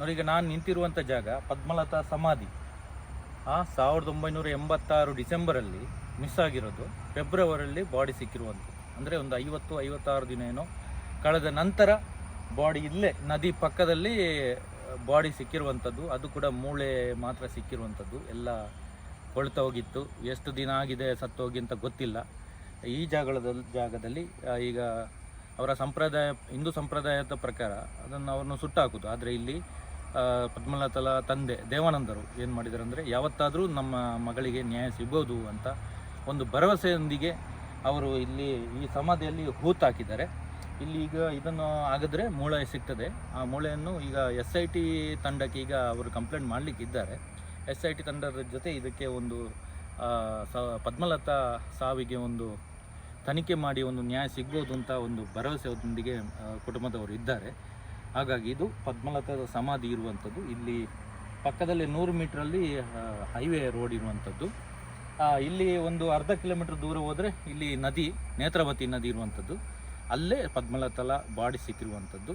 ನೋಡಿ ನಾನು ನಿಂತಿರುವಂಥ ಜಾಗ ಪದ್ಮಲತಾ ಸಮಾಧಿ. ಆ ಸಾವಿರದ ಒಂಬೈನೂರ ಎಂಬತ್ತಾರು ಡಿಸೆಂಬರಲ್ಲಿ ಮಿಸ್ ಆಗಿರೋದು. ಫೆಬ್ರವರಿಯಲ್ಲಿ ಬಾಡಿ ಸಿಕ್ಕಿರುವಂಥದ್ದು. ಅಂದರೆ ಒಂದು ಐವತ್ತು, ಐವತ್ತಾರು ದಿನ ಏನೋ ಕಳೆದ ನಂತರ ಬಾಡಿ ಇಲ್ಲೇ, ನದಿ ಪಕ್ಕದಲ್ಲಿ ಬಾಡಿ ಸಿಕ್ಕಿರುವಂಥದ್ದು. ಅದು ಕೂಡ ಮೂಳೆ ಮಾತ್ರ ಸಿಕ್ಕಿರುವಂಥದ್ದು. ಎಲ್ಲ ಕೊಳ್ತಾ ಹೋಗಿತ್ತು. ಎಷ್ಟು ದಿನ ಆಗಿದೆ ಸತ್ತೋಗಿ ಅಂತ ಗೊತ್ತಿಲ್ಲ. ಈ ಜಾಗದಲ್ಲಿ ಜಾಗದಲ್ಲಿ ಈಗ ಅವರ ಸಂಪ್ರದಾಯ, ಹಿಂದೂ ಸಂಪ್ರದಾಯದ ಪ್ರಕಾರ ಅದನ್ನು ಅವ್ರನ್ನ ಸುಟ್ಟಾಕೋದು. ಆದರೆ ಇಲ್ಲಿ ಆ, ಪದ್ಮಲತಲ ತಂದೆ ದೇವಾನಂದರು ಏನು ಮಾಡಿದ್ದಾರೆ ಅಂದರೆ ಯಾವತ್ತಾದರೂ ನಮ್ಮ ಮಗಳಿಗೆ ನ್ಯಾಯ ಸಿಗೋದು ಅಂತ ಒಂದು ಭರವಸೆಯೊಂದಿಗೆ ಅವರು ಇಲ್ಲಿ ಈ ಸಮಾಧಿಯಲ್ಲಿ ಹೂತಾಕಿದ್ದಾರೆ ಇಲ್ಲಿ ಈಗ ಇದನ್ನು ಆಗಿದ್ರೆ ಮೂಳೆ ಸಿಗ್ತದೆ. ಆ ಮೂಳೆಯನ್ನು ಈಗ ಎಸ್ ಐ ಟಿ ತಂಡಕ್ಕೆ ಈಗ ಅವರು ಕಂಪ್ಲೇಂಟ್ ಮಾಡಲಿಕ್ಕಿದ್ದಾರೆ. ಎಸ್ ಐ ಟಿ ತಂಡದ ಜೊತೆ ಇದಕ್ಕೆ ಒಂದು ಸ ಪದ್ಮಲತಾ ಸಾವಿಗೆ ಒಂದು ತನಿಖೆ ಮಾಡಿ ಒಂದು ನ್ಯಾಯ ಸಿಗ್ಬೋದು ಅಂತ ಒಂದು ಭರವಸೆಯೊಂದಿಗೆ ಕುಟುಂಬದವರು ಇದ್ದಾರೆ. ಹಾಗಾಗಿ ಇದು ಪದ್ಮಲತಾದ ಸಮಾಧಿ ಇರುವಂಥದ್ದು. ಇಲ್ಲಿ ಪಕ್ಕದಲ್ಲಿ ನೂರು ಮೀಟ್ರಲ್ಲಿ ಹೈವೇ ರೋಡ್ ಇರುವಂಥದ್ದು. ಇಲ್ಲಿ ಒಂದು ಅರ್ಧ ಕಿಲೋಮೀಟರ್ ದೂರ ಹೋದರೆ ಇಲ್ಲಿ ನದಿ, ನೇತ್ರಾವತಿ ನದಿ ಇರುವಂಥದ್ದು. ಅಲ್ಲೇ ಪದ್ಮಲತಲ ಬಾಡಿ ಸಿಕ್ಕಿರುವಂಥದ್ದು.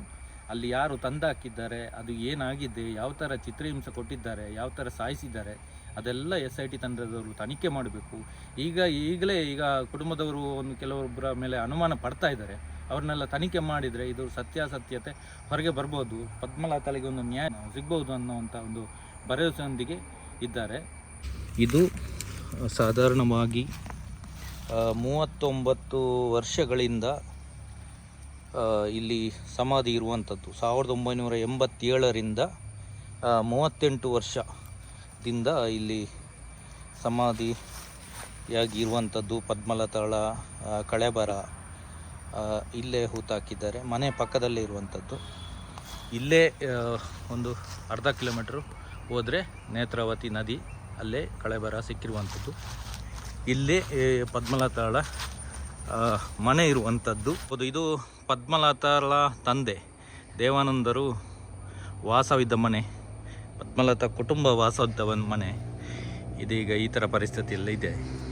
ಅಲ್ಲಿ ಯಾರು ತಂದಾಕಿದ್ದಾರೆ, ಅದು ಏನಾಗಿದೆ, ಯಾವ ಥರ ಚಿತ್ರಹಿಂಸೆ ಕೊಟ್ಟಿದ್ದಾರೆ, ಯಾವ ಥರ ಸಾಯಿಸಿದ್ದಾರೆ, ಅದೆಲ್ಲ ಎಸ್ ಐ ಟಿ ತಂಡದವರು ತನಿಖೆ ಮಾಡಬೇಕು. ಈಗ ಈಗಲೇ ಈಗ ಕುಟುಂಬದವರು ಒಂದು ಕೆಲವೊಬ್ಬರ ಮೇಲೆ ಅನುಮಾನ ಪಡ್ತಾ ಇದ್ದಾರೆ. ಅವ್ರನ್ನೆಲ್ಲ ತನಿಖೆ ಮಾಡಿದರೆ ಇದು ಸತ್ಯಾಸತ್ಯತೆ ಹೊರಗೆ ಬರ್ಬೋದು. ಪದ್ಮಲತಲಿಗೆ ಒಂದು ನ್ಯಾಯ ಸಿಗ್ಬೋದು ಅನ್ನೋವಂಥ ಒಂದು ಭರವಸೆಯೊಂದಿಗೆ ಇದ್ದಾರೆ. ಇದು ಸಾಧಾರಣವಾಗಿ ಮೂವತ್ತೊಂಬತ್ತು ವರ್ಷಗಳಿಂದ ಇಲ್ಲಿ ಸಮಾಧಿ ಇರುವಂಥದ್ದು. ಸಾವಿರದ ಒಂಬೈನೂರ ಎಂಬತ್ತೇಳರಿಂದ ಮೂವತ್ತೆಂಟು ವರ್ಷದಿಂದ ಇಲ್ಲಿ ಸಮಾಧಿಯಾಗಿ ಇರುವಂಥದ್ದು ಪದ್ಮಲತಾಳ ಕಳೆಬರ. ಇಲ್ಲೇ ಹೂತಾಕಿದ್ದಾರೆ ಮನೆ ಪಕ್ಕದಲ್ಲೇ ಇರುವಂಥದ್ದು. ಇಲ್ಲೇ ಒಂದು ಅರ್ಧ ಕಿಲೋಮೀಟ್ರು ಹೋದರೆ ನೇತ್ರಾವತಿ ನದಿ ಅಲ್ಲೇ ಕಳೆಬರ ಸಿಕ್ಕಿರುವಂಥದ್ದು. ಇಲ್ಲೇ ಪದ್ಮಲತಾಳ ಮನೆ ಇರುವಂಥದ್ದು. ಇದು ಪದ್ಮಲತಾಳ ತಂದೆ ದೇವಾನಂದರು ವಾಸವಿದ್ದ ಮನೆ. ಪದ್ಮಲತಾ ಕುಟುಂಬ ವಾಸವಿದ್ದ ಮನೆ. ಇದೀಗ ಈ ಥರ ಪರಿಸ್ಥಿತಿಯಲ್ಲಿ ಇದೆ. ಆ,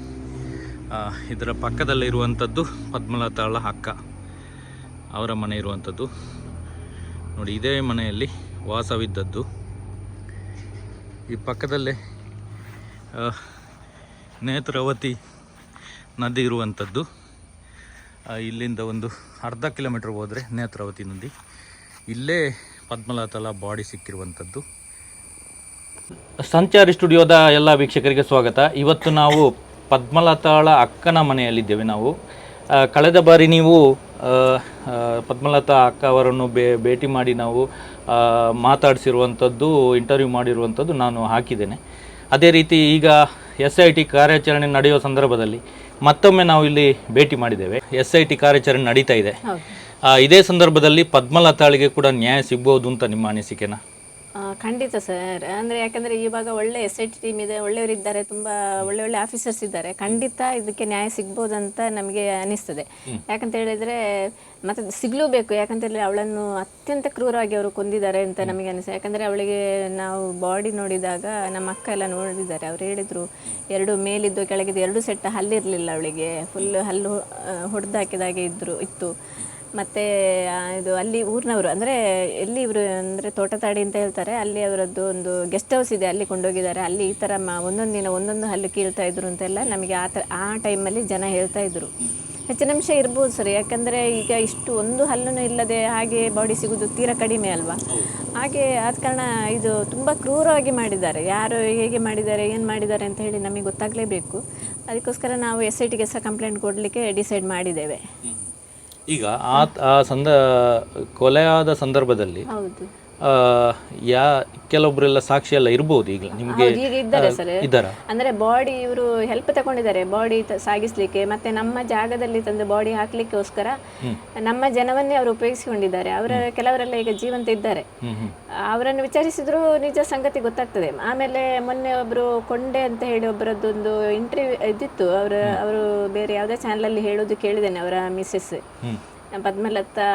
ಇದರ ಪಕ್ಕದಲ್ಲಿರುವಂಥದ್ದು ಪದ್ಮಲತಾಳ ಅಕ್ಕ ಅವರ ಮನೆ ಇರುವಂಥದ್ದು. ನೋಡಿ, ಇದೇ ಮನೆಯಲ್ಲಿ ವಾಸವಿದ್ದದ್ದು. ಈ ಪಕ್ಕದಲ್ಲೇ ನೇತ್ರಾವತಿ ನದಿ ಇರುವಂಥದ್ದು. ಇಲ್ಲಿಂದ ಒಂದು ಅರ್ಧ ಕಿಲೋಮೀಟ್ರ್ ಹೋದರೆ ನೇತ್ರಾವತಿ ನದಿ. ಇಲ್ಲೇ ಪದ್ಮಲತಲ ಬಾಡಿ ಸಿಕ್ಕಿರುವಂಥದ್ದು. ಸಂಚಾರಿ ಸ್ಟುಡಿಯೋದ ಎಲ್ಲ ವೀಕ್ಷಕರಿಗೆ ಸ್ವಾಗತ. ಇವತ್ತು ನಾವು ಪದ್ಮಲತಾಳ ಅಕ್ಕನ ಮನೆಯಲ್ಲಿದ್ದೇವೆ ನಾವು. ಕಳೆದ ಬಾರಿ ನೀವು ಪದ್ಮಲತಾ ಅಕ್ಕ ಅವರನ್ನು ಬೇ ಭೇಟಿ ಮಾಡಿ ನಾವು ಮಾತಾಡಿಸಿರುವಂಥದ್ದು ಇಂಟರ್ವ್ಯೂ ಮಾಡಿರುವಂಥದ್ದು ನಾನು ಹಾಕಿದ್ದೇನೆ. ಅದೇ ರೀತಿ ಈಗ ಎಸ್ ಐ ಟಿ ಕಾರ್ಯಾಚರಣೆ ನಡೆಯುವ ಸಂದರ್ಭದಲ್ಲಿ ಮತ್ತೊಮ್ಮೆ ನಾವು ಇಲ್ಲಿ ಭೇಟಿ ಮಾಡಿದ್ದೇವೆ. ಎಸ್ ಐ ಟಿ ಕಾರ್ಯಾಚರಣೆ ನಡೀತಾ ಇದೆ. ಇದೇ ಸಂದರ್ಭದಲ್ಲಿ ಪದ್ಮಲತಾಳಿಗೆ ಕೂಡ ನ್ಯಾಯ ಸಿಗ್ಬೋದು ಅಂತ ನಿಮ್ಮ ಅನಿಸಿಕೆನಾ? ಖಂಡಿತ ಸರ್. ಅಂದರೆ ಯಾಕಂದರೆ ಇವಾಗ ಒಳ್ಳೆ ಎಸ್ ಐ ಟಿ ಟೀಮ್ ಇದೆ ಒಳ್ಳೆಯವರಿದ್ದಾರೆ ತುಂಬ ಒಳ್ಳೆ ಒಳ್ಳೆ ಆಫೀಸರ್ಸ್ ಇದ್ದಾರೆ. ಖಂಡಿತ ಇದಕ್ಕೆ ನ್ಯಾಯ ಸಿಗ್ಬೋದಂತ ನಮಗೆ ಅನಿಸ್ತದೆ. ಯಾಕಂತ ಹೇಳಿದರೆ ಮತ್ತೆ ಸಿಗ್ಲೂಬೇಕು ಯಾಕಂತ ಹೇಳಿದ್ರೆ ಅವಳನ್ನು ಅತ್ಯಂತ ಕ್ರೂರವಾಗಿ ಅವರು ಕೊಂದಿದ್ದಾರೆ ಅಂತ ನಮಗೆ ಅನಿಸ್ತದೆ. ಯಾಕಂದರೆ ಅವಳಿಗೆ ನಾವು ಬಾಡಿ ನೋಡಿದಾಗ ನಮ್ಮ ಅಕ್ಕ ಎಲ್ಲ ನೋಡಿದ್ದಾರೆ. ಅವ್ರು ಹೇಳಿದರು ಎರಡು ಮೇಲಿದ್ದು ಕೆಳಗಿದ್ದು ಎರಡು ಸೆಟ್ ಹಲ್ಲಿರಲಿಲ್ಲ ಅವಳಿಗೆ. ಫುಲ್ ಹಲ್ಲು ಹೊಡೆದಾಕಿದಾಗೆ ಇದ್ದರು ಇತ್ತು. ಮತ್ತೆ ಇದು ಅಲ್ಲಿ ಊರಿನವರು, ಅಂದರೆ ಎಲ್ಲಿ ಇವರು ಅಂದರೆ ತೋಟತಾಡಿ ಅಂತ ಹೇಳ್ತಾರೆ, ಅಲ್ಲಿ ಅವರದ್ದು ಒಂದು ಗೆಸ್ಟ್ ಹೌಸ್ ಇದೆ, ಅಲ್ಲಿ ಕೊಂಡೋಗಿದ್ದಾರೆ. ಅಲ್ಲಿ ಈ ಥರ ಮ, ಒಂದೊಂದು ದಿನ ಒಂದೊಂದು ಹಲ್ಲು ಕೀಳ್ತಾ ಇದ್ರು ಅಂತೆಲ್ಲ ನಮಗೆ ಆ ಥರ ಆ ಟೈಮಲ್ಲಿ ಜನ ಹೇಳ್ತಾ ಇದ್ರು. ಹೆಚ್ಚಿನ ಅಂಶ ಇರ್ಬೋದು ಸರ್, ಯಾಕಂದರೆ ಈಗ ಇಷ್ಟು ಒಂದು ಹಲ್ಲೂ ಇಲ್ಲದೆ ಹಾಗೆ ಬಾಡಿ ಸಿಗೋದು ತೀರಾ ಕಡಿಮೆ ಅಲ್ವಾ? ಹಾಗೆ ಆದ ಕಾರಣ ಇದು ತುಂಬ ಕ್ರೂರವಾಗಿ ಮಾಡಿದ್ದಾರೆ. ಯಾರು ಹೇಗೆ ಮಾಡಿದ್ದಾರೆ, ಏನು ಮಾಡಿದ್ದಾರೆ ಅಂತ ಹೇಳಿ ನಮಗೆ ಗೊತ್ತಾಗಲೇಬೇಕು. ಅದಕ್ಕೋಸ್ಕರ ನಾವು ಎಸ್ ಐ ಟಿಗೆ ಸಹ ಕಂಪ್ಲೇಂಟ್ ಕೊಡಲಿಕ್ಕೆ ಡಿಸೈಡ್ ಮಾಡಿದ್ದೇವೆ. ಈಗ ಆ ಆ ಸಂದ ಕೊಲೆಯಾದ ಸಂದರ್ಭದಲ್ಲಿ ಯಾ ಕೆಲವೊಬ್ಬರೆಲ್ಲ ಸಾಕ್ಷಿ ಎಲ್ಲ ಇರ್ಬೋದು ಈಗ ನಿಮಗೆ ಈಗ ಇದ್ದಾರೆ ಸರ್. ಇದ್ದಾರ? ಅಂದ್ರೆ ಬಾಡಿ ಇವರು ಹೆಲ್ಪ್ ತಗೊಂಡಿದ್ದಾರೆ ಬಾಡಿ ಸಾಗಿಸ್ಲಿಕ್ಕೆ ಮತ್ತೆ ನಮ್ಮ ಜಾಗದಲ್ಲಿ ತಂದು ಬಾಡಿ ಹಾಕ್ಲಿಕ್ಕೋಸ್ಕರ ನಮ್ಮ ಜನವನ್ನೇ ಅವರು ಉಪಯೋಗಿಸಿಕೊಂಡಿದ್ದಾರೆ. ಅವರ ಕೆಲವರೆಲ್ಲ ಈಗ ಜೀವಂತ ಇದ್ದಾರೆ. ಅವರನ್ನು ವಿಚಾರಿಸಿದ್ರು ನಿಜ ಸಂಗತಿ ಗೊತ್ತಾಗ್ತದೆ. ಆಮೇಲೆ ಮೊನ್ನೆ ಒಬ್ರು ಕೊಂಡೆ ಅಂತ ಹೇಳಿ ಒಬ್ಬರದ್ದೊಂದು ಇಂಟರ್ವ್ಯೂ ಇದ್ದಿತ್ತು. ಅವರ ಅವರು ಬೇರೆ ಯಾವುದೇ ಚಾನಲಲ್ಲಿ ಹೇಳೋದು ಕೇಳಿದ್ದೇನೆ ಅವರ ಮಿಸ್ಸಸ್ ಪದ್ಮಲತಾ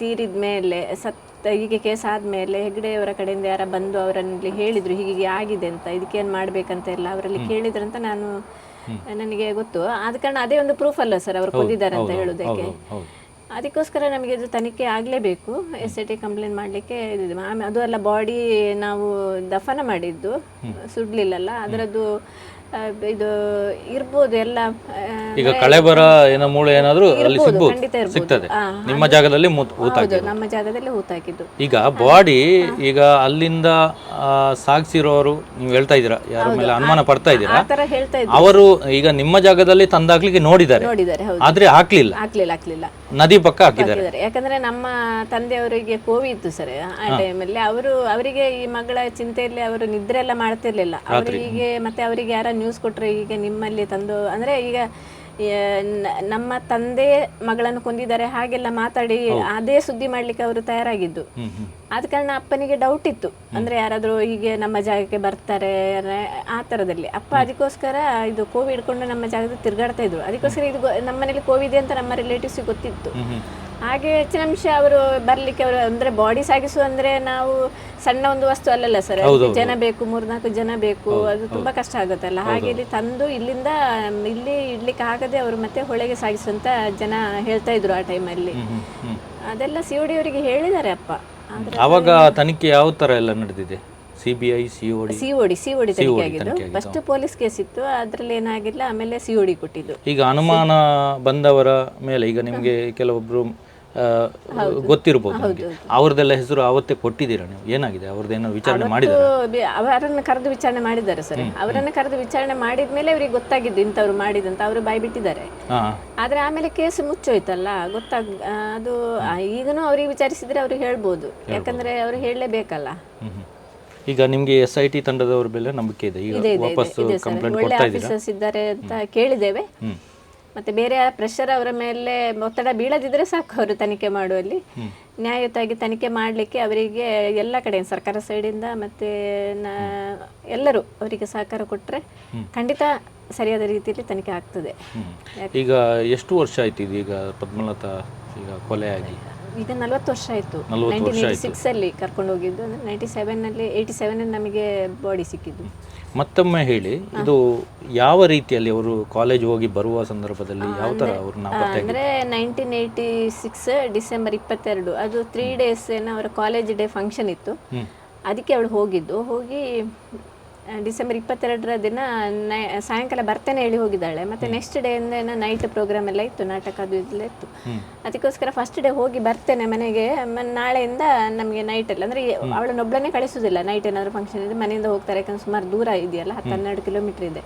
ತೀರಿದ ಮೇಲೆ ಸತ್ತ ಹೀಗೆ ಕೇಸ್ ಆದಮೇಲೆ ಹೆಗ್ಡೆಯವರ ಕಡೆಯಿಂದ ಯಾರ ಬಂದು ಅವರಲ್ಲಿ ಹೇಳಿದ್ರು ಹೀಗೆ ಆಗಿದೆ ಅಂತ ಇದಕ್ಕೇನು ಮಾಡ್ಬೇಕಂತ ಎಲ್ಲ ಅವರಲ್ಲಿ ಕೇಳಿದ್ರಂತ ನಾನು ನನಗೆ ಗೊತ್ತು. ಆದ ಕಾರಣ ಅದೇ ಒಂದು ಪ್ರೂಫ್ ಅಲ್ಲ ಸರ್ ಅವರು ಕೊಂದಿದ್ದಾರೆ ಅಂತ ಹೇಳೋದಕ್ಕೆ. ಅದಕ್ಕೋಸ್ಕರ ನಮಗೆ ಇದು ತನಿಖೆ ಆಗಲೇಬೇಕು. ಎಸ್ ಐ ಟಿ ಕಂಪ್ಲೇಂಟ್ ಮಾಡಲಿಕ್ಕೆ ಆಮೇಲೆ ಅದು ಅಲ್ಲ ಬಾಡಿ ನಾವು ದಫನ ಮಾಡಿದ್ದು. ಸುಡ್ಲಿಲ್ಲಲ್ಲ. ಅದರದ್ದು ಇದು ಇರ್ಬೋದು ಎಲ್ಲ ಈಗ ಈಗ ಕಳೆಬರ ಏನೋ ಮೂಳೆ ಏನಾದರೂ ಅಲ್ಲಿ ಸಿಗ್ಬೋದು ಸಿಗ್ತದೆ. ನಿಮ್ಮ ಜಾಗದಲ್ಲಿ ನಮ್ಮ ಜಾಗದಲ್ಲಿ ಹೂತಾಕಿದ್ದು ಈಗ ಬಾಡಿ ಈಗ ಅಲ್ಲಿಂದ ಸಾಗಿಸಿರೋರು ನೀವು ಹೇಳ್ತಾ ಇದ್ದೀರಾ? ಯಾರ ಮೇಲೆ ಅನುಮಾನ ಪಡ್ತಾ ಇದ್ದೀರಾ? ಅವರು ಈಗ ನಿಮ್ಮ ಜಾಗದಲ್ಲಿ ತಂದಾಗ್ಲಿಕ್ಕೆ ನೋಡಿದ್ದಾರೆ. ಆದ್ರೆ ಹಾಕ್ಲಿಲ್ಲ. ಹಾಕ್ಲಿಲ್ಲ ಹಾಕ್ಲಿಲ್ಲ. ನದಿ ಪಕ್ಕ ಹಾಕಿದ್ದಾರೆ. ಯಾಕಂದ್ರೆ ನಮ್ಮ ತಂದೆಯವರಿಗೆ ಕೋವಿ ಇತ್ತು ಸರ್ ಆ ಟೈಮಲ್ಲಿ ಅವರು ಅವರಿಗೆ ಈ ಮಗಳ ಚಿಂತೆಯಲ್ಲಿ ಅವರು ನಿದ್ರೆ ಎಲ್ಲ ಮಾಡ್ತಿರ್ಲಿಲ್ಲ. ಅವರಿಗೆ ಮತ್ತೆ ಅವರಿಗೆ ಯಾರ ನ್ಯೂಸ್ ಕೊಟ್ರೆ ಈಗ ನಿಮ್ಮಲ್ಲಿ ತಂದು ಅಂದ್ರೆ ಈಗ ನಮ್ಮ ತಂದೆ ಮಗಳನ್ನು ಕೊಂದಿದ್ದಾರೆ ಹಾಗೆಲ್ಲ ಮಾತಾಡಿ ಅದೇ ಸುದ್ದಿ ಮಾಡ್ಲಿಕ್ಕೆ ಅವರು ತಯಾರಾಗಿದ್ದು. ಆದ ಕಾರಣ ಅಪ್ಪನಿಗೆ ಡೌಟ್ ಇತ್ತು. ಅಂದ್ರೆ ಯಾರಾದ್ರೂ ಹೀಗೆ ನಮ್ಮ ಜಾಗಕ್ಕೆ ಬರ್ತಾರೆ ಆ ತರದಲ್ಲಿ ಅಪ್ಪ ಅದಕ್ಕೋಸ್ಕರ ಇದು ಕೋವಿ ಹಿಡ್ಕೊಂಡು ನಮ್ಮ ಜಾಗದಲ್ಲಿ ತಿರ್ಗಾಡ್ತಾ ಇದ್ರು. ಅದಕ್ಕೋಸ್ಕರ ಇದು ನಮ್ಮ ಮನೇಲಿ ಕೋವಿ ಇದೆ ಅಂತ ನಮ್ಮ ರಿಲೇಟಿವ್ಸ್ ಗೊತ್ತಿತ್ತು. ಹಾಗೆ ಹೆಚ್ಚಿನ ಅಂಶ ಅವರು ಬರ್ಲಿಕ್ಕೆ ಅವರು ಅಂದ್ರೆ ಬಾಡಿ ಸಾಗಿಸು ಅಂದ್ರೆ ನಾವು ಸಣ್ಣ ಒಂದು ವಸ್ತು ಅಲ್ಲಲ್ಲ ಸರ್ ಜನ ಬೇಕು ಮೂರ್ನಾಲ್ಕು ಜನ ಬೇಕು ಅದು ತುಂಬಾ ಕಷ್ಟ ಆಗುತ್ತಲ್ಲ. ಹಾಗೆ ಇಲ್ಲಿ ತಂದು ಇಲ್ಲಿಂದ ಇಲ್ಲಿ ಇಡ್ಲಿಕ್ಕೆ ಆಗದೆ ಅವರು ಮತ್ತೆ ಹೊಳೆಗೆ ಸಾಗಿಸುವಂತ ಜನ ಹೇಳ್ತಾ ಇದ್ರು ಆ ಟೈಮಲ್ಲಿ ಹ್ಮ್ ಹ್ಮ್ ಅದೆಲ್ಲ ಸಿ ಒ ಡಿ ಅವರಿಗೆ ಹೇಳಿದ್ದಾರೆ ಅಪ್ಪ. ಅವಾಗ ತನಿಖೆ ಯಾವ ತರ ಎಲ್ಲ ನಡೆದಿದೆ? CBI COD COD C O D C O D C O D ತನಿಖೆ ಆಗಿದ್ದು. ಫಸ್ಟ್ ಪೊಲೀಸ್ ಕೇಸ್ ಇತ್ತು ಅದರಲ್ಲಿ ಏನಾಗಿಲ್ಲ ಆಮೇಲೆ ಸಿಒಡಿ ಕೊಟ್ಟಿದ್ದು. ಈಗ ಅನುಮಾನ ಬಂದವರ ಮೇಲೆ ಈಗ ನಿಮಗೆ ಕೆಲವೊಬ್ರು ಆ, ಗೊತ್ತಿರ್ಬೋದು ನಿಮ್ಗೆ. ಅವ್ರದ್ದೆಲ್ಲ ಹೆಸರು ಅವತ್ತೇ ಕೊಟ್ಟಿದ್ದೀರಾ ನೀವು? ಏನಾಗಿದೆ? ಅವ್ರದ್ದೇನೋ ವಿಚಾರಣೆ ಮಾಡಿದ್ದಾರೆ ಅವರನ್ನ ಕರೆದು ವಿಚಾರಣೆ ಮಾಡಿದ್ದಾರೆ ಸರ್. ಅವರನ್ನು ಕರೆದು ವಿಚಾರಣೆ ಮಾಡಿದ್ಮೇಲೆ ಅವರಿಗೆ ಗೊತ್ತಾಗಿದ್ದು ಇಂಥವ್ರು ಮಾಡಿದಂತ ಅವರು ಬಾಯಿ ಬಿಟ್ಟಿದ್ದಾರೆ ಆದ್ರೆ ಆಮೇಲೆ ಕೇಸ್ ಮುಚ್ಚೋಯ್ತಲ್ಲ ಗೊತ್ತಾಗ್ ಅದು ಈಗನೂ ಅವ್ರಿಗೆ ವಿಚಾರಿಸಿದ್ರೆ ಅವ್ರಿಗೆ ಹೇಳ್ಬೋದು. ಯಾಕಂದ್ರೆ ಅವ್ರು ಹೇಳಲೇಬೇಕಲ್ಲ. ಈಗ ನಿಮಗೆ ಎಸ್ ಐ ಟಿ ತಂಡದವ್ರ ಮೇಲೆ ನಂಬಿಕೆ ಇದೆ. ಈಗ ವಾಪಸ್ ಕಂಪ್ಲೇಂಟ್ ಒಳ್ಳೆ ಕೊಡ್ತಾ ಆಫೀಸರ್ಸ್ ಇದ್ದಾರೆ ಅಂತ ಕೇಳಿದ್ದೇವೆ. ಮತ್ತೆ ಬೇರೆ ಪ್ರೆಷರ್ ಅವರ ಮೇಲೆ ಒತ್ತಡ ಬೀಳದಿದ್ರೆ ಸಾಕು ಅವರು ತನಿಖೆ ಮಾಡುವಲ್ಲಿ. ನ್ಯಾಯಯುತವಾಗಿ ತನಿಖೆ ಮಾಡಲಿಕ್ಕೆ ಅವರಿಗೆ ಎಲ್ಲ ಕಡೆ ಸರ್ಕಾರ ಸೈಡಿಂದ ಮತ್ತೆ ನ- ಎಲ್ಲರೂ ಅವರಿಗೆ ಸಹಕಾರ ಕೊಟ್ಟರೆ ಖಂಡಿತ ಸರಿಯಾದ ರೀತಿಯಲ್ಲಿ ತನಿಖೆ ಆಗ್ತದೆ. ಈಗ ಎಷ್ಟು ವರ್ಷ ಆಯ್ತು ಇದು ಈಗ ಪದ್ಮಲತಾ ಈಗ ಕೊಲೆ ಆಗಿ ಈಗ ನಲವತ್ತು ವರ್ಷ ಆಯಿತು. ನೈನ್ಟೀನ್ ಏಯ್ಟಿ ಸಿಕ್ಸಲ್ಲಿ ಕರ್ಕೊಂಡು ಹೋಗಿದ್ದು. ಅಂದರೆ ನೈಂಟಿ ಸೆವೆನಲ್ಲಿ ಏಯ್ಟಿ ಸೆವೆನಲ್ಲಿ ನಮಗೆ ಬಾಡಿ ಸಿಕ್ಕಿದ್ದು. ಮತ್ತೊಮ್ಮೆ ಹೇಳಿ ಇದು ಯಾವ ರೀತಿಯಲ್ಲಿ ಅವರು ಕಾಲೇಜ್ ಹೋಗಿ ಬರುವ ಸಂದರ್ಭದಲ್ಲಿ ಯಾವ ತರ ಅವರು ಅಂದ್ರೆ ನೈನ್ಟೀನ್ ಏಯ್ಟಿ ಸಿಕ್ಸ್ ಡಿಸೆಂಬರ್ ಇಪ್ಪತ್ತೆರಡು ಅದು ತ್ರೀ ಡೇಸ್ ಏನೋ ಅವರ ಕಾಲೇಜ್ ಡೇ ಫಂಕ್ಷನ್ ಇತ್ತು. ಅದಕ್ಕೆ ಅವಳು ಹೋಗಿದ್ದು. ಹೋಗಿ ಡಿಸೆಂಬರ್ ಇಪ್ಪತ್ತೆರಡರ ದಿನ ನೈ- ಸಾಯಂಕಾಲ ಬರ್ತೇನೆ ಹೇಳಿ ಹೋಗಿದ್ದಾಳೆ. ಮತ್ತೆ ನೆಕ್ಸ್ಟ್ ಡೇ ಏನೋ ನೈಟ್ ಪ್ರೋಗ್ರಾಮ್ ಎಲ್ಲ ಇತ್ತು ನಾಟಕ ಅದು ಇದೆಲ್ಲ ಇತ್ತು. ಅದಕ್ಕೋಸ್ಕರ ಫಸ್ಟ್ ಡೇ ಹೋಗಿ ಬರ್ತೇನೆ ಮನೆಗೆ. ನಾಳೆಯಿಂದ ನಮಗೆ ನೈಟಲ್ಲಿ ಅಂದರೆ ಅವಳನ್ನೊಬ್ಬಳನ್ನೇ ಕಳಿಸೋದಿಲ್ಲ. ನೈಟ್ ಏನಾದರೂ ಫಂಕ್ಷನ್ ಇದೆ ಮನೆಯಿಂದ ಹೋಗ್ತಾರೆ ಯಾಕಂದ್ರೆ ಸುಮಾರು ದೂರ ಇದೆಯಲ್ಲ ಹತ್ತು ಹನ್ನೆರಡು ಕಿಲೋಮೀಟರ್ ಇದೆ.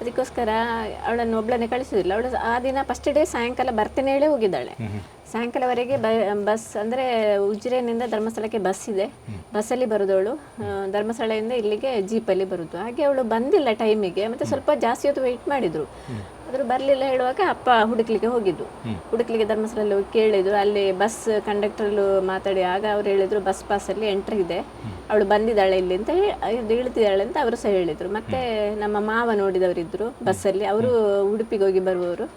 ಅದಕ್ಕೋಸ್ಕರ ಅವಳನ್ನು ಒಬ್ಬಳನ್ನೇ ಕಳಿಸೋದಿಲ್ಲ. ಅವಳು ಆ ದಿನ ಫಸ್ಟ್ ಡೇ ಸಾಯಂಕಾಲ ಬರ್ತೇನೆ ಹೇಳಿ ಹೋಗಿದ್ದಾಳೆ. ಸಾಯಂಕಾಲವರೆಗೆ ಬ, ಬಸ್ ಅಂದರೆ ಉಜಿರೆನಿಂದ ಧರ್ಮಸ್ಥಳಕ್ಕೆ ಬಸ್ ಇದೆ. ಬಸ್ಸಲ್ಲಿ ಬರೋದವಳು. ಧರ್ಮಸ್ಥಳದಿಂದ ಇಲ್ಲಿಗೆ ಜೀಪಲ್ಲಿ ಬರೋದು. ಹಾಗೆ ಅವಳು ಬಂದಿಲ್ಲ ಟೈಮಿಗೆ. ಮತ್ತೆ ಸ್ವಲ್ಪ ಜಾಸ್ತಿ ಹೊತ್ತು ವೆಯ್ಟ್ ಮಾಡಿದರು. ಆದರೂ ಬರಲಿಲ್ಲ ಹೇಳುವಾಗ ಅಪ್ಪ ಹುಡುಕ್ಲಿಕ್ಕೆ ಹೋಗಿದ್ದು. ಹುಡುಕ್ಲಿಕ್ಕೆ ಧರ್ಮಸ್ಥಳಲ್ಲಿ ಹೋಗಿ ಕೇಳಿದ್ರು. ಅಲ್ಲಿ ಬಸ್ ಕಂಡಕ್ಟರ್ಲು ಮಾತಾಡಿ. ಆಗ ಅವ್ರು ಹೇಳಿದರು, ಬಸ್ ಪಾಸಲ್ಲಿ ಎಂಟ್ರಿ ಇದೆ. ಅವಳು ಬಂದಿದ್ದಾಳೆ ಇಲ್ಲಿ ಅಂತ ಇದು ಅಂತ ಅವರು ಸಹ ಹೇಳಿದರು. ಮತ್ತೆ ನಮ್ಮ ಮಾವ ನೋಡಿದವರಿದ್ರು ಬಸ್ಸಲ್ಲಿ. ಅವರು ಉಡುಪಿಗೆ ಹೋಗಿ ಬರುವವರು.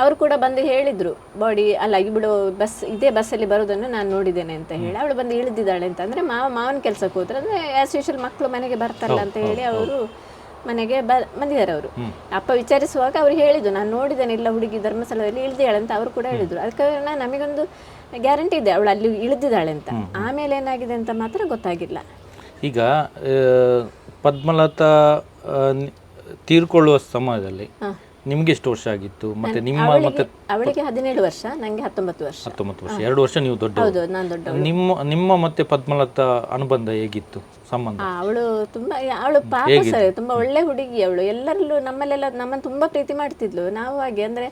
ಅವರು ಕೂಡ ಬಂದು ಹೇಳಿದ್ರು ಬಾಡಿ ಅಲ್ಲ ಇವಳು ಬಸ್ ಇದೇ ಬಸ್ಸಲ್ಲಿ ಬರೋದನ್ನು ನಾನು ನೋಡಿದ್ದೇನೆ ಅಂತ ಹೇಳಿ. ಅವಳು ಬಂದು ಇಳಿದಿದ್ದಾಳೆ ಅಂತ ಅಂದ್ರೆ ಮಾವ ಮಾವನ ಕೆಲಸಕ್ಕೆ ಹೋದ್ರೆ. ಅಂದ್ರೆ ಆಸ್ ಯೂಶಲ್ ಮಕ್ಕಳು ಮನೆಗೆ ಬರ್ತಾರಲ್ಲ ಅಂತ ಹೇಳಿ ಅವರು ಮನೆಗೆ ಬ ಬಂದಿದ್ದಾರೆ ಅವರು. ಅಪ್ಪ ವಿಚಾರಿಸುವಾಗ ಅವ್ರು ಹೇಳಿದ್ರು ನಾನು ನೋಡಿದ್ದೇನೆ ಇಲ್ಲ ಹುಡುಗಿ ಧರ್ಮಸ್ಥಳದಲ್ಲಿ ಇಳಿದಿದ್ದಾಳೆ ಅಂತ ಅವರು ಕೂಡ ಹೇಳಿದ್ರು. ಅದಕ್ಕೆ ನಮಗೊಂದು ಗ್ಯಾರಂಟಿ ಇದೆ ಅವಳು ಅಲ್ಲಿ ಇಳಿದಿದ್ದಾಳೆ ಅಂತ. ಆಮೇಲೆ ಏನಾಗಿದೆ ಅಂತ ಮಾತ್ರ ಗೊತ್ತಾಗಿಲ್ಲ. ಈಗ ಪದ್ಮಲತಾ ತೀರ್ಕೊಳ್ಳುವ ಸಮಯದಲ್ಲಿ ನಿಮ್ಗೆ ಎಷ್ಟು ವರ್ಷ ಆಗಿತ್ತು? ಮತ್ತೆ ನಿಮ್ಮ ಮತ್ತೆ ಅವಳಿಗೆ ಹದಿನೇಳು ವರ್ಷ ನಂಗೆ ಹತ್ತೊಂಬತ್ತು ವರ್ಷ. ಹತ್ತೊಂಬತ್ತು ವರ್ಷ. ಎರಡು ವರ್ಷ ನೀವು ದೊಡ್ಡ ಹೌದು ನಾನು ದೊಡ್ಡ ನಿಮ್ಮ ನಿಮ್ಮ ಮತ್ತೆ ಪದ್ಮಲತಾ ಅನುಬಂಧ ಹೇಗಿತ್ತು ಸಂಬಂಧ? ಅವಳು ತುಂಬಾ ಅವಳು ಪಾಪ ಸರ್ ತುಂಬಾ ಒಳ್ಳೆ ಹುಡುಗಿ ಅವಳು. ಎಲ್ಲರಲ್ಲೂ ನಮ್ಮಲ್ಲೆಲ್ಲ ನಮ್ಮನ್ನು ತುಂಬಾ ಪ್ರೀತಿ ಮಾಡ್ತಿದ್ಲು. ನಾವು ಹಾಗೆ ಅಂದ್ರೆ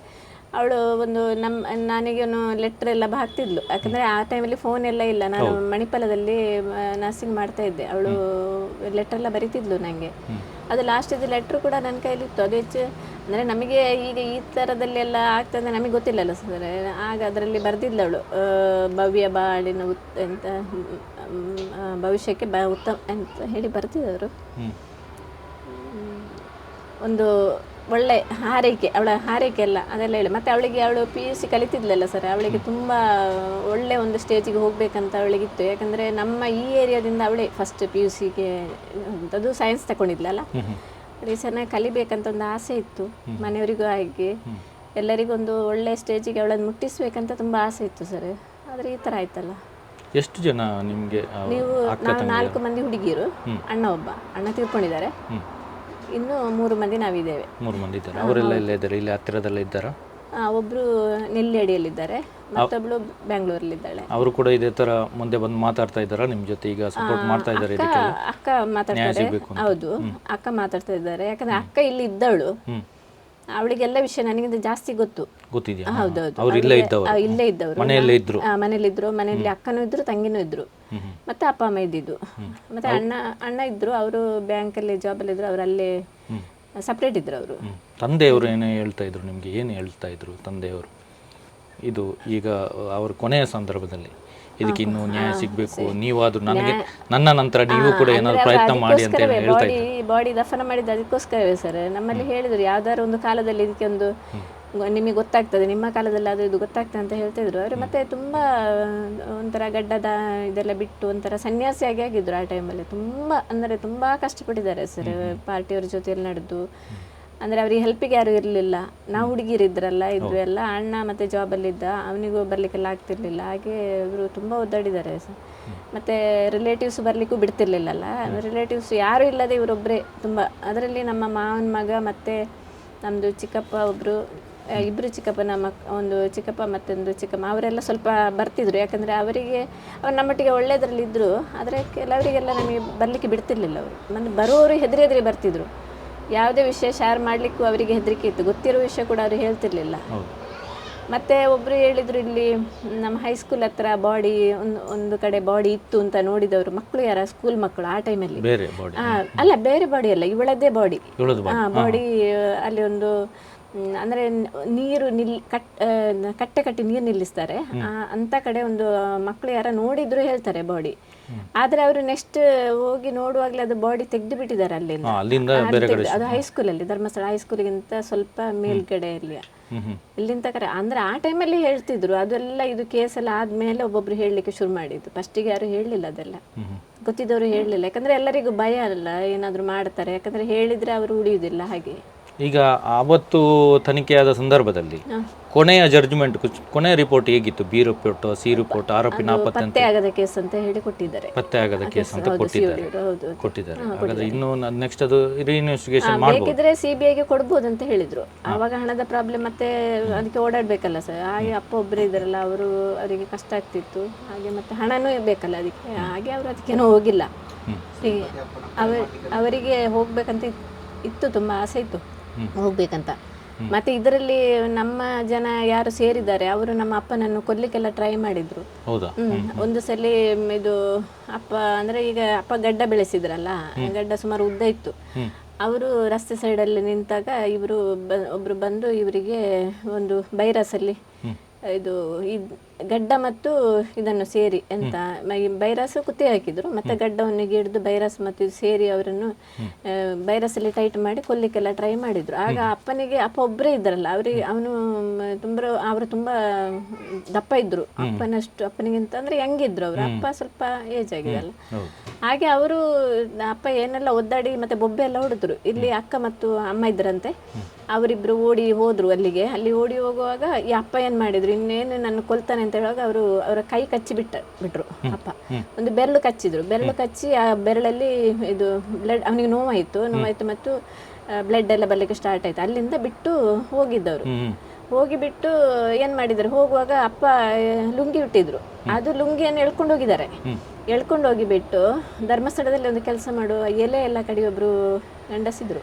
ಅವಳು ಒಂದು ನಮ್ಮ ನನಗೇನು ಲೆಟ್ರ್ ಎಲ್ಲ ಹಾಕ್ತಿದ್ಲು. ಯಾಕಂದ್ರೆ ಆ ಟೈಮಲ್ಲಿ ಫೋನ್ ಎಲ್ಲ ಇಲ್ಲ. ನಾನು ಮಣಿಪಾಲದಲ್ಲಿ ನರ್ಸಿಂಗ್ ಮಾಡ್ತಾ ಇದ್ದೆ. ಅವಳು ಲೆಟರ್ ಎಲ್ಲ ಬರಿತಿದ್ಲು ನನಗೆ ಅದು ಲಾಸ್ಟ್ ಇದು ಲೆಟ್ರ್ ಕೂಡ ನನ್ನ ಕೈಲಿತ್ತು. ಅದು ಹೆಚ್ಚು ಅಂದರೆ ನಮಗೆ ಈಗ ಈ ಥರದಲ್ಲೆಲ್ಲ ಆಗ್ತದೆ ನಮಗೆ ಗೊತ್ತಿಲ್ಲಲ್ಲ ಸರ್. ಆಗ ಅದರಲ್ಲಿ ಬರೆದಿದ್ದವಳು ಭವ್ಯ ಬಾಳಿನ ಉತ್ ಎಂತ ಭವಿಷ್ಯಕ್ಕೆ ಬ ಉತ್ತಮ ಅಂತ ಹೇಳಿ ಬರ್ತಿದ್ದವರು ಒಂದು ಒಳ್ಳೆ ಹಾರೈಕೆ ಅವಳ ಹಾರೈಕೆ ಎಲ್ಲ ಅದೆಲ್ಲ ಹೇಳಿ. ಮತ್ತೆ ಅವಳಿಗೆ ಅವಳು ಪಿ ಯು ಸಿ ಕಲಿತಿದ್ಲಲ್ಲ ಸರ್ ಅವಳಿಗೆ ತುಂಬ ಒಳ್ಳೆ ಒಂದು ಸ್ಟೇಜಿಗೆ ಹೋಗ್ಬೇಕಂತ ಅವಳಿಗಿತ್ತು. ಯಾಕಂದರೆ ನಮ್ಮ ಈ ಏರಿಯಾದಿಂದ ಅವಳೇ ಫಸ್ಟ್ ಪಿ ಯು ಸಿಗೆ ಅದು ಸೈನ್ಸ್ ತಗೊಂಡಿದ್ಲಲ್ಲ ಅವಳಿಗೆ ಚೆನ್ನಾಗಿ ಕಲಿಬೇಕಂತ ಒಂದು ಆಸೆ ಇತ್ತು ಮನೆಯವರಿಗೂ ಹಾಗೆ. ಎಲ್ಲರಿಗೊಂದು ಒಳ್ಳೆ ಸ್ಟೇಜಿಗೆ ಅವಳನ್ನು ಮುಟ್ಟಿಸ್ಬೇಕಂತ ತುಂಬ ಆಸೆ ಇತ್ತು ಸರ್ ಆದರೆ ಈ ಥರ ಆಯ್ತಲ್ಲ. ಎಷ್ಟು ಜನ ನಿಮಗೆ ನೀವು ನಾವು ನಾಲ್ಕು ಮಂದಿ ಹುಡುಗಿಯರು ಅಣ್ಣ ಒಬ್ಬ. ಅಣ್ಣ ತೀರ್ಕೊಂಡಿದ್ದಾರೆ. ಹ್ಮ್. ಇನ್ನು ಮೂರು ಮಂದಿ ನಾವಿದ್ದೇವೆ. ಮೂರು ಮಂದಿ ಇದ್ದಾರೆ? ಅವರೆಲ್ಲ ಇಲ್ಲೇ ಇದ್ದಾರೆ? ಇಲ್ಲಿ ಹತ್ತಿರದಲ್ಲೇ ಇದ್ದಾರಾ? ಆ, ಒಬ್ರು ನೆಲ್ಲಿಯಡಿಯಲ್ಲಿದ್ದಾರೆ ಮತ್ತೊಬ್ಳು ಬ್ಯಾಂಗ್ಳೂರಲ್ಲಿದ್ದಾಳೆ. ಅವರು ಕೂಡ ಇದೇ ತರ ಮುಂದೆ ಬಂದು ಮಾತಾಡ್ತಾ ಇದ್ದಾರಾ? ನಿಮ್ಮ ಜೊತೆ ಈಗ ಸಪೋರ್ಟ್ ಮಾಡ್ತಾ ಇದ್ದಾರೆ ಅಕ್ಕ ಇದಕ್ಕೆಲ್ಲ ಅಕ್ಕ ಮಾತಾಡ್ತಾರೆ ಹೌದು ಅಕ್ಕ ಮಾತಾಡ್ತಾ ಇದ್ದಾರೆ. ಯಾಕಂದ್ರೆ ಅಕ್ಕ ಇಲ್ಲಿ ಇದ್ದವಳು. ಹ್ಮ್. ಅವಳಿಗೆಲ್ಲ ವಿಷಯ ನನಗಿಂತ ಜಾಸ್ತಿ ಗೊತ್ತು. ಗೊತ್ತಿದೆಯಾ? ಹೌದೌದು. ಅವ್ರು ಇಲ್ಲೇ ಇದ್ದವರು. ಆ, ಇಲ್ಲೇ ಇದ್ದವರು. ಮನೆಯಲ್ಲೇ ಇದ್ರು. ಆ, ಮನೇಲಿದ್ರು ಮನೆಯಲ್ಲಿ ಅಕ್ಕನೂ ಇದ್ರು ತಂಗಿನೂ ಇದ್ರು. ಮತ್ತೆ ಅಪ್ಪ ಅಮ್ಮ ಇದ್ದಿದ್ದು. ಮತ್ತೆ ಅಣ್ಣ ಅಣ್ಣ ಇದ್ರು ಅವರು ಬ್ಯಾಂಕಲ್ಲಿ ಅಲ್ಲಿ ಇದ್ರು ಅವ್ರು ಅಲ್ಲೇ ಸಪ್ರೇಟ್ ಇದ್ರು ಅವರು. ತಂದೆಯವರು ಏನು ಹೇಳ್ತಾ ಇದ್ರು ನಿಮಗೆ? ಏನು ಹೇಳ್ತಾ ಇದ್ರು ತಂದೆಯವರು? ಇದು ಈಗ ಅವ್ರ ಕೊನೆಯ ಸಂದರ್ಭದಲ್ಲಿ. ಇದಕ್ಕೆ ಇನ್ನು ನ್ಯಾಯ ಸಿಗಬೇಕು. ನೀವಾದ್ರೂ ನನಗೆ ನನ್ನ ನಂತರ ನೀವು ಕೂಡ ಏನಾದ್ರು ಪ್ರಯತ್ನ ಮಾಡಿ ಅಂತ ಹೇಳಿ ಹೇಳ್ತಾ ಬಾಡಿ ಬಾಡಿ ದಫನ ಮಾಡಿದ್ದು ಅದಕ್ಕೋಸ್ಕರವೇ ಸರ್ ನಮ್ಮಲ್ಲಿ ಹೇಳಿದ್ರು ಯಾವ್ದಾದ್ರು ಒಂದು ಕಾಲದಲ್ಲಿ ಇದಕ್ಕೆ ಒಂದು ನಿಮಗೆ ಗೊತ್ತಾಗ್ತದೆ ನಿಮ್ಮ ಕಾಲದಲ್ಲಿ ಅದು ಇದು ಗೊತ್ತಾಗ್ತದೆ ಅಂತ ಹೇಳ್ತಿದ್ರು ಅವರು ಮತ್ತೆ ತುಂಬ ಒಂಥರ ಗಡ್ಡದ ಇದೆಲ್ಲ ಬಿಟ್ಟು ಒಂಥರ ಸನ್ಯಾಸಿಯಾಗಿ ಆಗಿದ್ರು ಆ ಟೈಮಲ್ಲಿ ತುಂಬ ಅಂದರೆ ತುಂಬ ಕಷ್ಟಪಟ್ಟಿದ್ದಾರೆ ಸರ್ ಪಾರ್ಟಿಯವ್ರ ಜೊತೆಯಲ್ಲಿ ನಡೆದು. ಅಂದರೆ ಅವ್ರಿಗೆ ಹೆಲ್ಪಿಗೆ ಯಾರು ಇರಲಿಲ್ಲ. ನಾವು ಹುಡುಗಿರಿದ್ರಲ್ಲ ಇದ್ರು ಎಲ್ಲ ಅಣ್ಣ ಮತ್ತು ಜಾಬಲ್ಲಿದ್ದ ಅವನಿಗೂ ಬರಲಿಕ್ಕೆಲ್ಲ ಆಗ್ತಿರ್ಲಿಲ್ಲ. ಹಾಗೆ ಇವರು ತುಂಬ ಒದ್ದಾಡಿದ್ದಾರೆ ಸರ್ ಮತ್ತು ರಿಲೇಟಿವ್ಸ್ ಬರಲಿಕ್ಕೂ ಬಿಡ್ತಿರ್ಲಿಲ್ಲಲ್ಲ? ರಿಲೇಟಿವ್ಸ್ ಯಾರು ಇಲ್ಲದೆ ಇವರೊಬ್ಬರೇ ತುಂಬ. ಅದರಲ್ಲಿ ನಮ್ಮ ಮಾವನ ಮಗ ಮತ್ತು ನಮ್ಮದು ಚಿಕ್ಕಪ್ಪ ಒಬ್ಬರು ಇಬ್ಬರು ಚಿಕ್ಕಪ್ಪನ ಮಕ್ ಒಂದು ಚಿಕ್ಕಪ್ಪ ಮತ್ತೊಂದು ಚಿಕ್ಕಮ್ಮ ಅವರೆಲ್ಲ ಸ್ವಲ್ಪ ಬರ್ತಿದ್ರು. ಯಾಕಂದರೆ ಅವರಿಗೆ ಅವ್ರು ನಮ್ಮೊಟ್ಟಿಗೆ ಒಳ್ಳೆಯದ್ರಲ್ಲಿದ್ದರು ಆದರೆ ಕೆಲವರಿಗೆಲ್ಲ ನಮಗೆ ಬರಲಿಕ್ಕೆ ಬಿಡ್ತಿರ್ಲಿಲ್ಲ ಅವರು. ಮತ್ತು ಬರೋರು ಹೆದರಿ ಹೆದರಿ ಬರ್ತಿದ್ರು. ಯಾವುದೇ ವಿಷಯ ಶೇರ್ ಮಾಡಲಿಕ್ಕೂ ಅವರಿಗೆ ಹೆದರಿಕೆ ಇತ್ತು. ಗೊತ್ತಿರೋ ವಿಷಯ ಕೂಡ ಅವರು ಹೇಳ್ತಿರ್ಲಿಲ್ಲ. ಮತ್ತು ಮತ್ತೆ ಹೇಳಿದರು ಇಲ್ಲಿ ನಮ್ಮ ಹೈಸ್ಕೂಲ್ ಹತ್ರ ಬಾಡಿ ಒಂದು ಒಂದು ಕಡೆ ಬಾಡಿ ಇತ್ತು ಅಂತ ನೋಡಿದವರು. ಮಕ್ಕಳು ಯಾರ? ಸ್ಕೂಲ್ ಮಕ್ಕಳು ಆ ಟೈಮಲ್ಲಿ ಅಲ್ಲ. ಬೇರೆ ಬಾಡಿ ಅಲ್ಲ ಇವಳದ್ದೇ ಬಾಡಿ ಹಾಂ. ಬಾಡಿ ಅಲ್ಲಿ ಒಂದು ಅಂದ್ರೆ ನೀರು ನಿಲ್ ಕಟ್ ಕಟ್ಟೆ ಕಟ್ಟಿ ನೀರು ನಿಲ್ಲಿಸ್ತಾರೆ. ಅಂಥ ಅಂತ ಕಡೆ ಒಂದು ಮಕ್ಕಳು ಯಾರ ನೋಡಿದ್ರು ಹೇಳ್ತಾರೆ ಬಾಡಿ ಆದ್ರೆ ಅವರು ನೆಕ್ಸ್ಟ್ ಹೋಗಿ ನೋಡುವಾಗಲೇ ಅದು ಬಾಡಿ ತೆಗೆದು ಬಿಟ್ಟಿದ್ದಾರೆ ಅಲ್ಲಿಂದ. ಅದು ಹೈಸ್ಕೂಲಲ್ಲಿ ಧರ್ಮಸ್ಥಳ ಹೈಸ್ಕೂಲಿಗಿಂತ ಸ್ವಲ್ಪ ಮೇಲ್ಗಡೆಯಲ್ಲಿ ಇಲ್ಲಿ ಹ್ಮ್ ಇಲ್ಲಿಂದ ಕರೆ ಅಂದ್ರೆ ಆ ಟೈಮಲ್ಲಿ ಹೇಳ್ತಿದ್ರು. ಅದೆಲ್ಲ ಇದು ಕೇಸ್ ಎಲ್ಲ ಆದ್ಮೇಲೆ ಒಬ್ಬೊಬ್ರು ಹೇಳಲಿಕ್ಕೆ ಶುರು ಮಾಡಿದ್ದು. ಫಸ್ಟಿಗೆ ಯಾರು ಹೇಳಲಿಲ್ಲ ಅದೆಲ್ಲ. ಗೊತ್ತಿದ್ದವರು ಹೇಳಲಿಲ್ಲ. ಯಾಕಂದ್ರೆ ಎಲ್ಲರಿಗೂ ಭಯ ಅಲ್ಲ ಏನಾದರೂ ಮಾಡ್ತಾರೆ. ಯಾಕಂದ್ರೆ ಹೇಳಿದ್ರೆ ಅವರು ಉಳಿಯುವುದಿಲ್ಲ ಹಾಗೆ. ಈಗ ಆವತ್ತು ತನಿಖೆಯಾದ ಸಂದರ್ಭದಲ್ಲಿ ಕೊನೆಯ ಜಡ್ಜ್ಮೆಂಟ್ ಕೊನೆಯ ರಿಪೋರ್ಟ್ ಹೇಗಿತ್ತು? ಬಿ ರಿಪೋರ್ಟ್ ಸಿ ರಿಪೋರ್ಟ್ ಆರೋಪಿ ನಾಪತ್ತೆ ಅಂತ ಪತ್ತೆ ಆಗದ ಕೇಸ್ ಅಂತ ಹೇಳಿ ಕೊಟ್ಟಿದ್ದಾರೆ. ಪತ್ತೆ ಆಗದ ಕೇಸ್ ಅಂತ ಕೊಟ್ಟಿದ್ದಾರೆ. ಕೊಟ್ಟಿದ್ದಾರೆ. ಹಾಗಾದ್ರೆ ಇನ್ನು ನೆಕ್ಸ್ಟ್ ಅದು ರೀಇನ್ವೆಸ್ಟಿಗೇಷನ್ ಮಾಡಬಹುದು ಬೇಕಿದ್ರೆ ಸಿಬಿಐಗೆ ಕೊಡಬಹುದು ಅಂತ ಹೇಳಿದ್ರು. ಆವಾಗ ಹಣದ ಪ್ರಾಬ್ಲಮ್ ಮತ್ತೆ ಅದಕ್ಕೆ ಓಡಾಡ್ಬೇಕಲ್ಲ ಸರ್ ಹಾಗೆ ಅಪ್ಪ ಒಬ್ಬರೇ ಇದ್ದಾರಲ್ಲ ಅವರು ಅವರಿಗೆ ಕಷ್ಟ ಆಗ್ತಿತ್ತು. ಹಾಗೆ ಮತ್ತೆ ಹಣನೂ ಬೇಕಲ್ಲ ಅದಕ್ಕೆ. ಹಾಗೆ ಅವರು ಅದಕ್ಕೇನು ಹೋಗಿಲ್ಲ. ಅವರಿಗೆ ಹೋಗ್ಬೇಕಂತ ಇತ್- ಇತ್ತು ತುಂಬಾ ಆಸೆ ಇತ್ತು. ಹೋಗ್ಬೇಕಂತ. ಮತ್ತೆ ಇದರಲ್ಲಿ ನಮ್ಮ ಜನ ಯಾರು ಸೇರಿದ್ದಾರೆ ಅವರು ನಮ್ಮ ಅಪ್ಪನನ್ನು ಕೊಲ್ಲಿಕ್ಕೆಲ್ಲ ಟ್ರೈ ಮಾಡಿದ್ರು. ಒಂದು ಸಲ ಇದು ಅಪ್ಪ ಅಂದ್ರೆ ಈಗ ಅಪ್ಪ ಗಡ್ಡ ಬೆಳೆಸಿದ್ರಲ್ಲ ಗಡ್ಡ ಸುಮಾರು ಉದ್ದ ಇತ್ತು. ಅವರು ರಸ್ತೆ ಸೈಡಲ್ಲಿ ನಿಂತಾಗ ಇವರು ಒಬ್ರು ಬಂದು ಇವರಿಗೆ ಒಂದು ಬೈರಸಲ್ಲಿ ಇದು ಈ ಗಡ್ಡ ಮತ್ತು ಇದನ್ನು ಸೇರಿ ಎಂತ ಮ- ಬೈರಸ್ ಕುತ್ತಿ ಹಾಕಿದ್ರು. ಮತ್ತೆ ಗಡ್ಡವನ್ನು ಹಿಡಿದು ಬೈರಸ್ ಮತ್ತು ಇದು ಸೇರಿ ಅವರನ್ನು ಬೈರಸಲ್ಲಿ ಟೈಟ್ ಮಾಡಿ ಕೊಲ್ಲಿಕ್ಕೆಲ್ಲ ಟ್ರೈ ಮಾಡಿದ್ರು. ಆಗ ಅಪ್ಪನಿಗೆ ಅಪ್ಪ ಒಬ್ಬರೇ ಇದ್ರಲ್ಲ ಅವರಿಗೆ ಅವನು ತುಂಬ ಅವರು ತುಂಬಾ ದಪ್ಪ ಇದ್ರು. ಅಪ್ಪನಷ್ಟು ಅಪ್ಪನಿಗಿಂತ ಅಂದ್ರೆ ಹೆಂಗಿದ್ರು ಅವರು. ಅಪ್ಪ ಸ್ವಲ್ಪ ಏಜ್ ಆಗಿದೆ ಅಲ್ಲ. ಹೌದು. ಹಾಗೆ ಅವರು ಅಪ್ಪ ಏನೆಲ್ಲ ಒದ್ದಾಡಿ ಮತ್ತೆ ಬೊಬ್ಬೆ ಎಲ್ಲ ಹೊಡೆದ್ರು. ಇಲ್ಲಿ ಅಕ್ಕ ಮತ್ತು ಅಮ್ಮ ಇದ್ರಂತೆ ಅವರಿಬ್ರು ಓಡಿ ಹೋದ್ರು ಅಲ್ಲಿಗೆ. ಅಲ್ಲಿ ಓಡಿ ಹೋಗುವಾಗ ಈ ಅಪ್ಪ ಏನ್ ಮಾಡಿದ್ರು? ಇನ್ನೇನು ನನ್ನ ಕೊಲ್ತಾನೆ ಅಂತ ಹೇಳುವಾಗ ಅವರು ಅವರ ಕೈ ಕಚ್ಚಿ ಬಿಟ್ಟ ಬಿಟ್ರು ಅಪ್ಪ. ಒಂದು ಬೆರಳು ಕಚ್ಚಿದ್ರು. ಬೆರಳು ಕಚ್ಚಿ ಆ ಬೆರಳಲ್ಲಿ ಇದು ಬ್ಲಡ್ ಅವನಿಗೆ ನೋವಾಯಿತು ನೋವಾಯಿತು ಮತ್ತು ಬ್ಲಡ್ ಎಲ್ಲ ಬರ್ಲಿಕ್ಕೆ ಸ್ಟಾರ್ಟ್ ಆಯ್ತು. ಅಲ್ಲಿಂದ ಬಿಟ್ಟು ಹೋಗಿದ್ದವರು. ಹೋಗಿಬಿಟ್ಟು ಹೋಗಿ ಬಿಟ್ಟು ಏನ್ ಮಾಡಿದ್ರು? ಹೋಗುವಾಗ ಅಪ್ಪ ಲುಂಗಿ ಬಿಟ್ಟಿದ್ರು ಅದು ಲುಂಗಿಯನ್ನು ಎಳ್ಕೊಂಡು ಹೋಗಿದ್ದಾರೆ. ಎಳ್ಕೊಂಡು ಹೋಗಿ ಬಿಟ್ಟು ಧರ್ಮಸ್ಥಳದಲ್ಲಿ ಒಂದು ಕೆಲಸ ಮಾಡುವ ಎಲೆ ಎಲ್ಲ ಕಡೆ ಒಬ್ರು ಗಂಡಸಿದ್ರು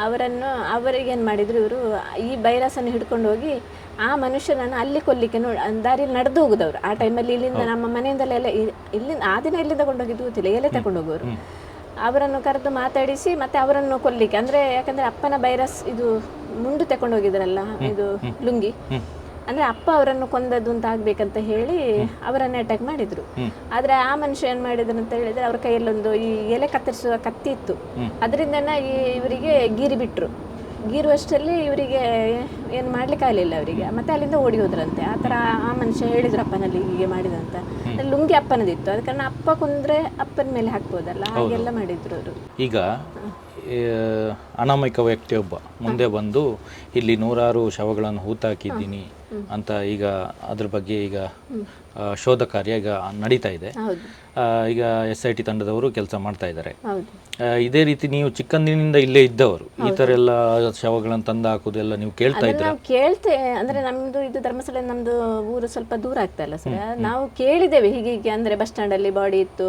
ಅವರನ್ನು ಅವರಿಗೇನು ಮಾಡಿದರು ಇವರು ಈ ಬೈರಸನ್ನು ಹಿಡ್ಕೊಂಡು ಹೋಗಿ ಆ ಮನುಷ್ಯನನ್ನು ಅಲ್ಲಿ ಕೊಲ್ಲಿಕ್ಕೆ ನೋಡಿ ದಾರಿಯಲ್ಲಿ ನಡೆದು ಹೋಗುದವ್ರು. ಆ ಟೈಮಲ್ಲಿ ಇಲ್ಲಿಂದ ನಮ್ಮ ಮನೆಯಿಂದಲೇ ಎಲ್ಲ ಇ- ಇಲ್ಲಿಂದ ಆ ದಿನ ಎಲ್ಲಿಂದ ಕೊಂಡೋಗಿದ್ದು ಗೊತ್ತಿಲ್ಲ. ಎಲೆ ತಗೊಂಡು ಹೋಗೋರು ಅವರನ್ನು ಕರೆದು ಮಾತಾಡಿಸಿ ಮತ್ತೆ ಅವರನ್ನು ಕೊಲ್ಲಿಕ್ಕೆ. ಅಂದ್ರೆ ಯಾಕಂದ್ರೆ ಅಪ್ಪನ ಬೈರಸ್ ಇದು ಮುಂಡು ತಕೊಂಡು ಹೋಗಿದ್ರಲ್ಲ ಇದು ಲುಂಗಿ. ಅಂದ್ರೆ ಅಪ್ಪ ಅವರನ್ನು ಕೊಂದದ್ದು ಅಂತ ಆಗ್ಬೇಕಂತ ಹೇಳಿ ಅವರನ್ನ ಅಟ್ಯಾಕ್ ಮಾಡಿದ್ರು. ಆದ್ರೆ ಆ ಮನುಷ್ಯ ಏನ್ ಮಾಡಿದ್ರು ಅಂತ ಹೇಳಿದ್ರೆ ಅವ್ರ ಕೈಯಲ್ಲೊಂದು ಈ ಎಲೆ ಕತ್ತರಿಸುವ ಕತ್ತಿ ಇತ್ತು ಅದರಿಂದನ ಈ ಇವರಿಗೆ ಗೀರಿ ಬಿಟ್ರು. ಗೀರುವಷ್ಟರಲ್ಲಿ ಇವರಿಗೆ ಏನು ಮಾಡ್ಲಿಕ್ಕೆ ಆಗಲಿಲ್ಲ ಅವರಿಗೆ. ಮತ್ತೆ ಅಲ್ಲಿಂದ ಓಡಿ ಹೋದ್ರಂತೆ. ಆ ಥರ ಆ ಮನುಷ್ಯ ಹೇಳಿದ್ರು ಅಪ್ಪನಲ್ಲಿ ಹೀಗೆ ಮಾಡಿದಂತ ಲುಂಗಿ ಅಪ್ಪನದಿತ್ತು. ಅದ ಕಾರಣ ಅಪ್ಪ ಕುಂದ್ರೆ ಅಪ್ಪನ ಮೇಲೆ ಹಾಕ್ಬೋದಲ್ಲ? ಹಾಗೆಲ್ಲ ಮಾಡಿದ್ರು ಅವರು. ಈಗ ಅನಾಮಿಕ ವ್ಯಕ್ತಿಯೊಬ್ಬ ಮುಂದೆ ಬಂದು ಇಲ್ಲಿ ನೂರಾರು ಶವಗಳನ್ನು ಹೂತಾಕಿದ್ದೀನಿ ಅಂತ ಈಗ ಅದ್ರ ಬಗ್ಗೆ ಈಗ ಶೋಧ ಕಾರ್ಯ ಈಗ ನಡೀತಾ ಇದೆ. ಈಗ ಎಸ್ ಐ ಟಿ ತಂಡದವರು ಕೆಲಸ ಮಾಡ್ತಾ ಇದ್ದಾರೆ. ಇದೇ ರೀತಿ ನೀವು ಚಿಕ್ಕಂದಿನಿಂದ ಇಲ್ಲೇ ಇದ್ದವರು ಈ ಥರ ಎಲ್ಲ ಶವಗಳನ್ನು ತಂದು ನೀವು ಕೇಳ್ತಾ ನಾವು ಕೇಳ್ತೆ ಅಂದ್ರೆ ನಮ್ದು ಇದು ಧರ್ಮಸ್ಥಳ ನಮ್ದು ಊರು ಸ್ವಲ್ಪ ದೂರ ಆಗ್ತಲ್ಲ ಸರ್. ನಾವು ಕೇಳಿದ್ದೇವೆ ಹೀಗೆ ಹೀಗೆ ಅಂದ್ರೆ ಬಸ್ ಸ್ಟ್ಯಾಂಡ್ ಅಲ್ಲಿ ಬಾಡಿ ಇತ್ತು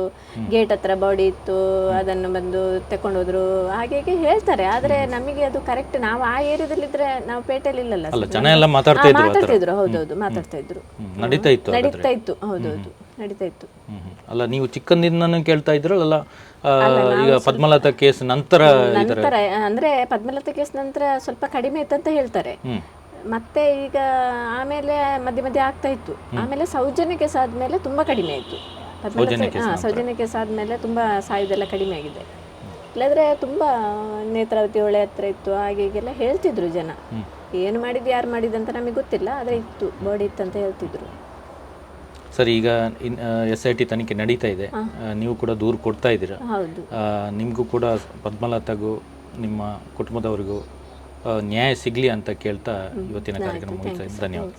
ಗೇಟ್ ಹತ್ರ ಬಾಡಿ ಇತ್ತು ಅದನ್ನು ಬಂದು ತಕೊಂಡು ಹೋದ್ರು ಹಾಗೆ ಹೀಗೆ ಹೇಳ್ತಾರೆ. ಆದ್ರೆ ನಮಗೆ ಅದು ಕರೆಕ್ಟ್ ನಾವು ಆ ಏರಿಯಾದಲ್ಲಿ ಇದ್ರೆ ನಾವು ಪೇಟೆಯಲ್ಲಿ ಇಲ್ಲಲ್ಲ ಅಲ್ಲ sir. ಜನ ಎಲ್ಲ ಹಾ, ಮಾತಾಡ್ತಾ ಇದ್ರು ಆ ಥರ ಮಾತಾಡ್ತಾ ಇದ್ರು. ಹೌದೌದು ಮಾತಾಡ್ತಾ ಇದ್ರು. ನಡೀತಾ ಇತ್ತು ನಡೀತಾ ಇತ್ತು. ಹೌದೌದು. ನಡೀತಾ ಇತ್ತು. ಅಲ್ಲ ನೀವು ಚಿಕ್ಕಂದಿನ ಕೇಳ್ತಾ ಇದ್ರಲ್ಲ ಈಗ ಪದ್ಮಲತಾ ಕೇಸ್ ನಂತರ ಅಂದ್ರೆ ಪದ್ಮಲತಾ ಕೇಸ್ ನಂತರ ಸ್ವಲ್ಪ ಕಡಿಮೆ ಇತ್ತು ಅಂತ ಹೇಳ್ತಾರೆ. ಮತ್ತೆ ಈಗ ಆಮೇಲೆ ಮಧ್ಯೆ ಮಧ್ಯೆ ಆಗ್ತಾ ಇತ್ತು. ಆಮೇಲೆ ಸೌಜನ್ಯ ಕೇಸ್ ಆದ್ಮೇಲೆ ತುಂಬಾ ಕಡಿಮೆ ಆಯ್ತು ಸೌಜನ್ಯ ಕೇಸ್ ಆದ್ಮೇಲೆ ತುಂಬಾ ಸಾಯುದೆಲ್ಲ ಕಡಿಮೆ ಆಗಿದೆ. ಇಲ್ಲದ್ರೆ ತುಂಬಾ ನೇತ್ರಾವತಿ ಹೊಳೆ ಹತ್ರ ಇತ್ತು ಹಾಗೆ ಹೀಗೆಲ್ಲ ಹೇಳ್ತಿದ್ರು ಜನ. ಏನು ಮಾಡಿದ್ದು ಯಾರು ಮಾಡಿದಂತ ನಮಗೆ ಗೊತ್ತಿಲ್ಲ ಆದ್ರೆ ಇತ್ತು ಬಾಡಿ ಇತ್ತು ಅಂತ ಹೇಳ್ತಿದ್ರು. ಸರಿ ಈಗ ಎಸ್ ಐ ಟಿ ತನಿಖೆ ನಡೀತಾ ಇದೆ. ನೀವು ಕೂಡ ದೂರು ಕೊಡ್ತಾ ಇದ್ದೀರಾ? ನಿಮಗೂ ಕೂಡ ಪದ್ಮಲತಾಗೂ ನಿಮ್ಮ ಕುಟುಂಬದವರಿಗೂ ನ್ಯಾಯ ಸಿಗಲಿ ಅಂತ ಕೇಳ್ತಾ ಇವತ್ತಿನ ಕಾರ್ಯಕ್ರಮ ಮುಗಿಸ್ತಾ ಧನ್ಯವಾದ.